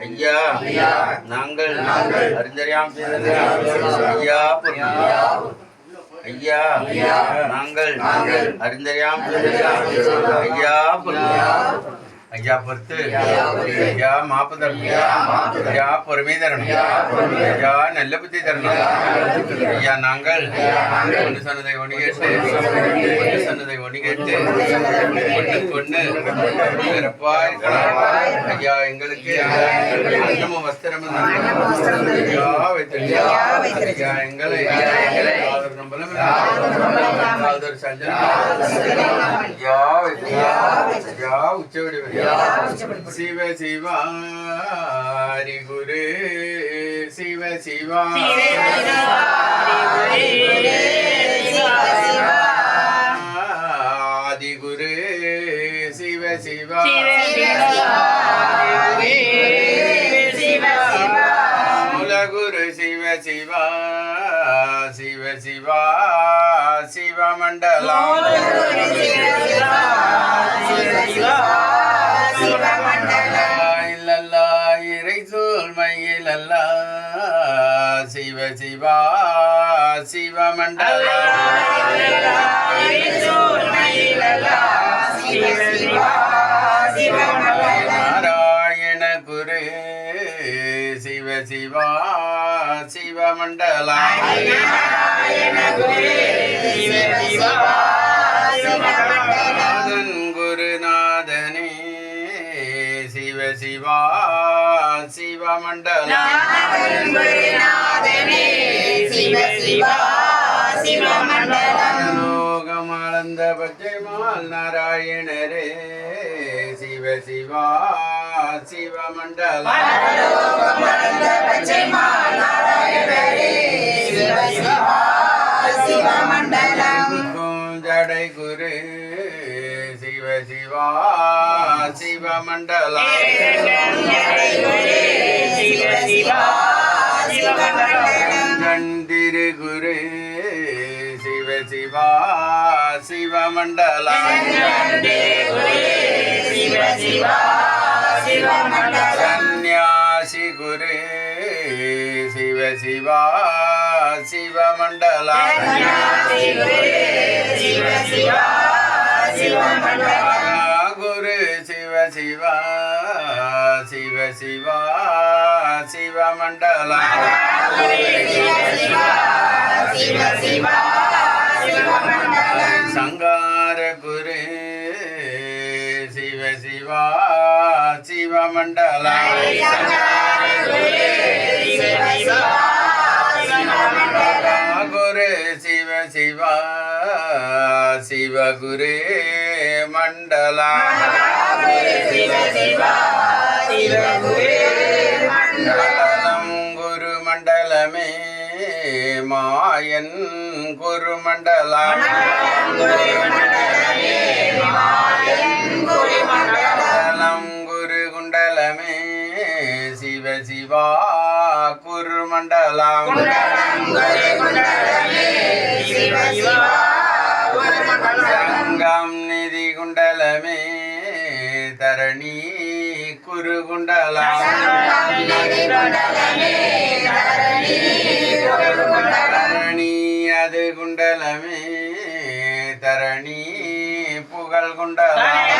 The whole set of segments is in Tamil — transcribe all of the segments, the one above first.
ஐயா நாங்கள் செய்தது. ஐயா. ஐயா நாங்கள் செய்தது. ஐயா. ஐயா பொறுத்து ஐயா மாப்பு தரணும். ஐயா பொறுமை தரணும். ஐயா நல்ல புத்தி தரணும். ஐயா நாங்கள் ஒன்று சொன்னதை ஒன்று கேட்டு ஒன்று சொன்னதை ஒன்று கேட்டு ஒன்று கொண்டு இருக்கலாம் ஐயா எங்களுக்கு அன்னமும் வஸ்திரமும் ஐயா எங்களை யாதொரு நம்பலும் யாதொரு சஞ்சலம் ஐயா ஐயா உச்சவடி சிவ சிவ சிவா ஆதி குரு. சிவ சிவா மூல குரு சிவ சிவா சிவ சிவா சிவ மண்டலம் இல்லல்லா இறை சூழ்மையிலல்லா சிவ சிவா சிவ நாராயண சிவா சிவமண்டலா. நாதன் குருநாதனே சிவ சிவா சிவ லோகமளந்த பச்சைமால் நாராயணரே சிவ சிவா சிவ மண்டலா ஜடை குரு சிவ சிவா சிவமண்டல கண்டிரு குரு சிவ சிவா சிவமண்டல சிவ சிவா சந்நியாசி குரு சிவ சிவா சிவ குரு சிவ சிவா சிவ சிவா சிவ மண்டலா குரு சிவ சிவா சிவ குரு மண்டலா மண்டலம் குரு மண்டலமே மாயன் குரு மண்டலா மண்டலம் சிவ சிவா குரு மண்டலம் சங்கம் நிதி குண்டலமே தரணி குரு குண்டலம் தரணி அது குண்டலமே தரணி புகழ் குண்டலம்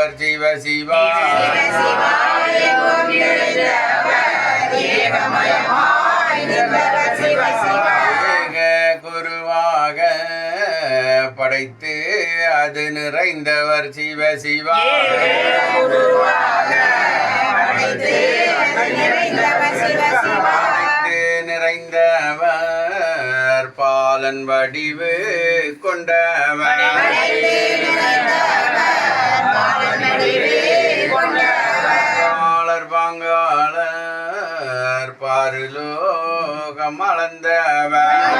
அவர் ஜீவ சிவா குருவாக படைத்து அது நிறைந்தவர் சிவ சிவா. நிறைந்தவர் பாலன் வடிவு கொண்டவர். ஆறு லோகம் அளந்தவன்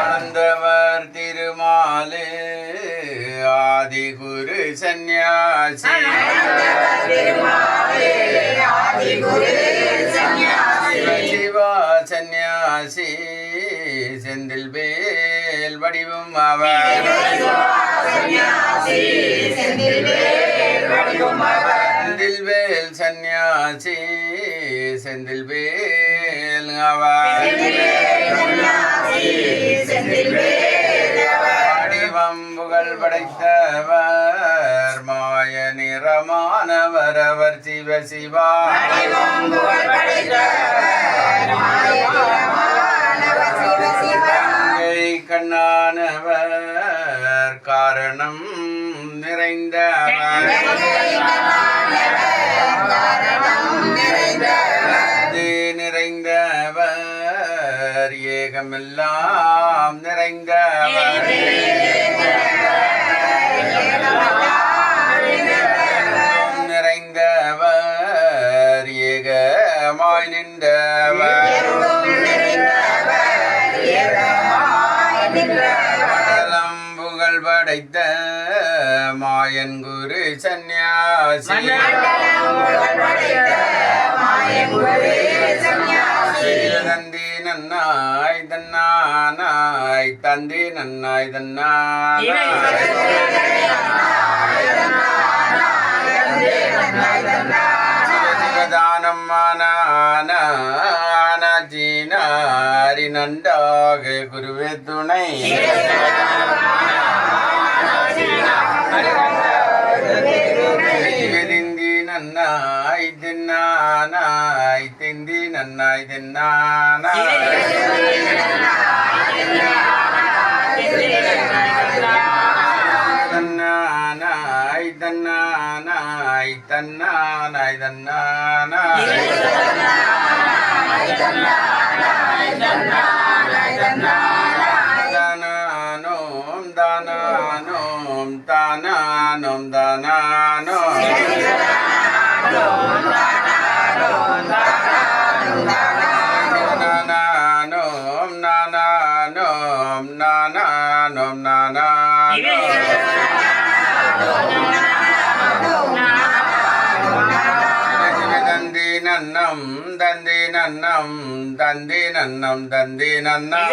அளந்தவர் திருமாலே ஆதி குரு சந்நியாசி. சிவா சந்நியாசி. செந்தில் வேல் வடிவும் அவர். Sentir el சந்நியாசி செந்தில் வேல் வடிவம் புகழ் படைத்தவர் மாய நிறமானவர் அவர் சிவ சிவா. கண்ணானவர் காரணம் நிறைந்தவர். நிறைந்தவர் ஏகமெல்லாம் நிறைந்தவர். படைத்த மாயன் குரு சந்நியாசி. தந்தி நன்னாய் தன்னானாய் தந்தி நன்னாய் சிவதானம் ஆனாஜீனாரி நன்றாக குருவே துணை. திந்தி நன்னாய் தின்னானாய் திந்தி நன்னாய் தின்னானாய் தன்னானாய் தன்னானாய் தன்னானாய் தன்னானாய் நன்னம் தந்தி நன்னம் தந்தி நன்னம்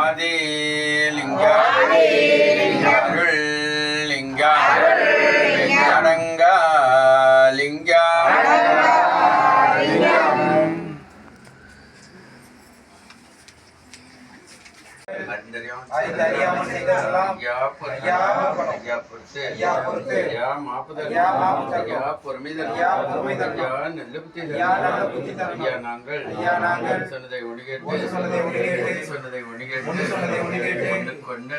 ஐயா ஐயா பொறு- ஐயா பொறுத்து. ஐயா பொறுத்து. ஐயா மாப்புதல். ஐயா மாப்புதல். ஐயா பொறுமைதல். ஐயா பொறுமைதல். ஐயா நல்ல புத்தி தரணும். ஐயா நல்ல புத்தி தரணும். ஐயா நாங்கள். ஐயா நாங்கள். சொன்னதை ஒழிகேட்டு ஒன்று சொன்னதை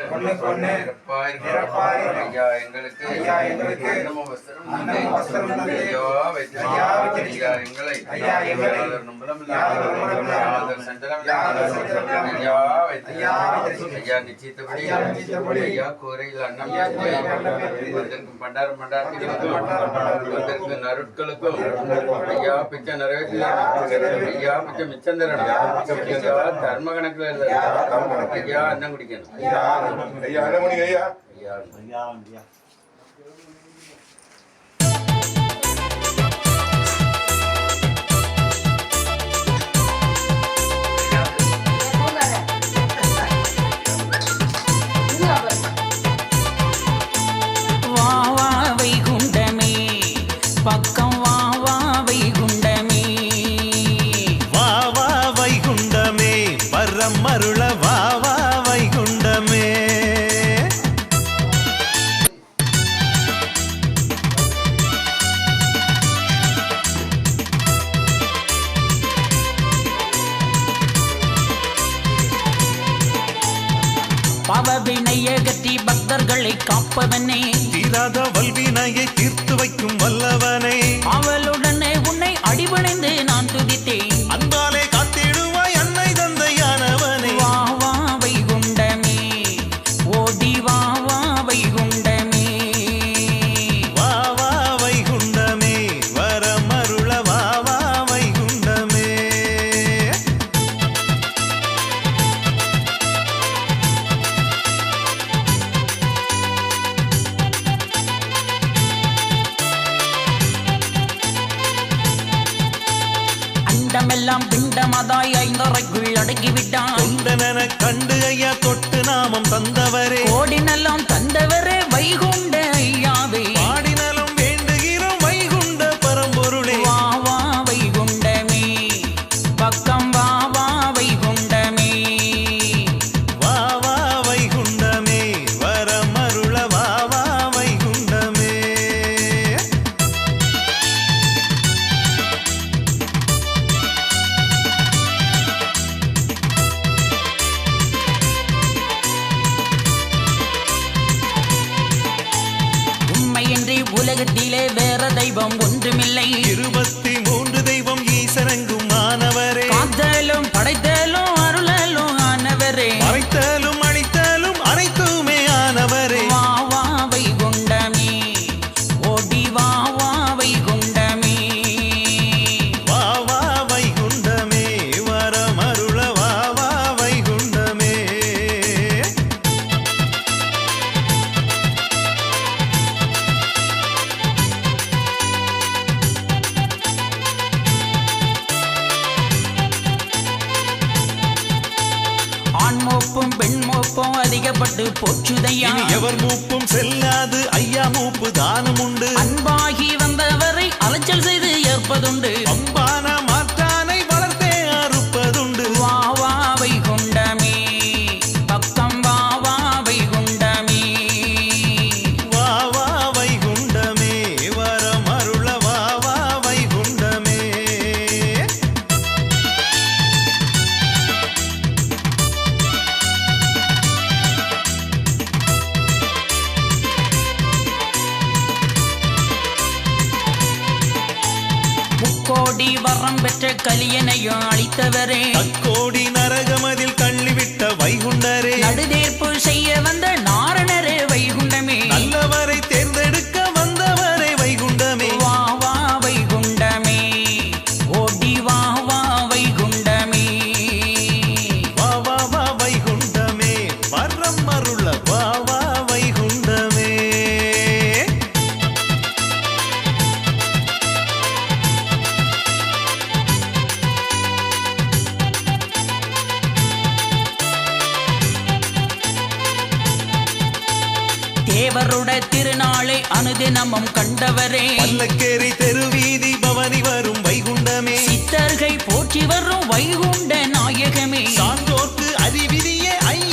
கொண்டு கொண்டு நிரப்பாய் நிரப்பாய் ஐயா எங்களுக்கு. ஐயா எங்களுக்கு. வஸ்திரம் வஸ்திரம் ஐயா வைத்து ஐயா வைத்திருக்கிறீர். ஐயா எங்களை. ஐயா எங்களை. யாதொரு நம்பலம் யாதொரு நம்பலம் இல்லாமல் யாதொரு சஞ்சலம் யாதொரு சஞ்சலம் இல்லாமல் ஐயா வைத்து ஐயா வைத்திருக்கிறீர். ஐயா நிச்சயித்தபடி. ஐயா நிச்சயித்தபடி. ஐயா கூரையில் ஏற்றி வந்திருக்கும் பண்டாரம் பண்டாரத்திற்கும் நருட்களுக்கும் ஐயா பிச்சை நிறைவேற்றலாம் ஐயா பிச்சை மிச்சம் தரணும் ஐயா தர்ம கணக்குல இல்லை. ஐயா அன்னம் குடிக்கணும். ஐயா ஐயா. பாவவினையை கட்டி பக்தர்களை காப்பவனே. தீராத வல்வினையை தீர்த்து வைக்கும் வல்லவனே. அவளுடனே உன்னை அடிபணிந்து நான் துதித்தேன். கண்டு தெய்வம் ஒன்று அடிபட்டு போச்சுதையா எவர் மூப்பும் செல்லாது. ஐயா மூப்பு தானம் உண்டு அன்பாகி வந்தவரை அலைச்சல் செய்து ஏற்பதுண்டு. அம்பான செய்ய வந்த தேவருட திருநாளை அனுதினமும் கண்டவரே. பல்லக்கேரி தெருவீதி பவனி வரும் வைகுண்டமே. சித்தர்கள் போற்றி வரும் வைகுண்ட நாயகமே. சான்றோர்க்கு அறிவிதியே ஐயா.